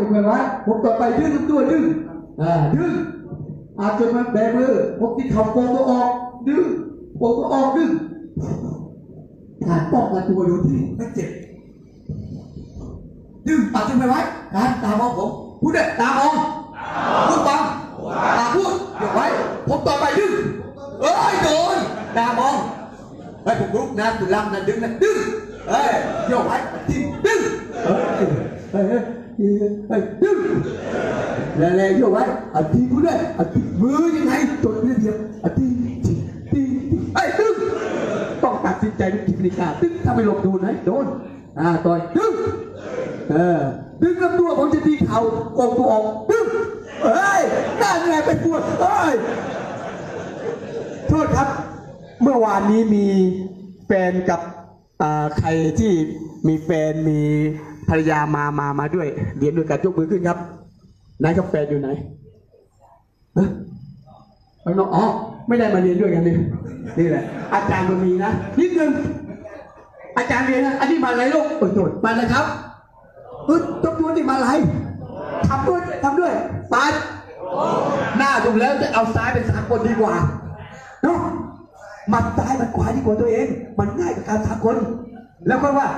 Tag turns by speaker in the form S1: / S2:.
S1: จุดไว้ไว้ผมต่อไปดึงตัวดึงอ่าดึงอาจจะมาแบมือผมที่เข่าโกงตัวออกดึงโกงตัวออกดึงการป้องกันตัวอยู่ที่ไม่เจ็บดึงตัดขึ้นไปไว้การตามองผมพูดเด็ดตามองพูดฟังตาพูดเดี๋ยวไว้ ผมต่อไปดึงเอ้ยโดนตามองเฮ้ผมลุกนะคุณลำนะดึงนะดึงเฮ้ยเดี๋ยวไว้ทีดึงเฮ้ยเฮ้ย เฮ้ยดึงแล้วแล้วโยไว้อาทีพูดด้วยอาทีมือยังไงจดเรื่องเดียวอาทีทีทีเฮ้ยดึงต้องตัดสินใจเป็นกิจการดึงถ้าไม่หลบดูนะโดนอ่าต่อยดึงเออดึงลำตัวผมจะตีเข่าโกงตัวออกดึงเฮ้ยน่าไงไปปวดเฮ้ย
S2: โทษครับ เมื่อวานนี้มีแฟนกับอ่าใครที่มีแฟนมี ภรรยามามามาด้วยเรียนด้วยกันยกมือขึ้นครับไหนครับแฟนอยู่ไหนฮะข้างอ๋อไม่ได้มาเรียนด้วยกันนี่นี่แหละ อาจารย์มันมีนะนิดนึงอาจารย์เรียนนะอันนี้มาอะไรลูกเออโทษมาเลยครับเออทบทวนที่มาอะไรทำด้วยทำด้วยไปหน้าดูแล้วจะเอาซ้ายเป็นสากลดีกว่าเนาะมัดซ้ายมัดขวาดีกว่าตัวเอง มันง่ายกับการสากลแล้วก็ว่า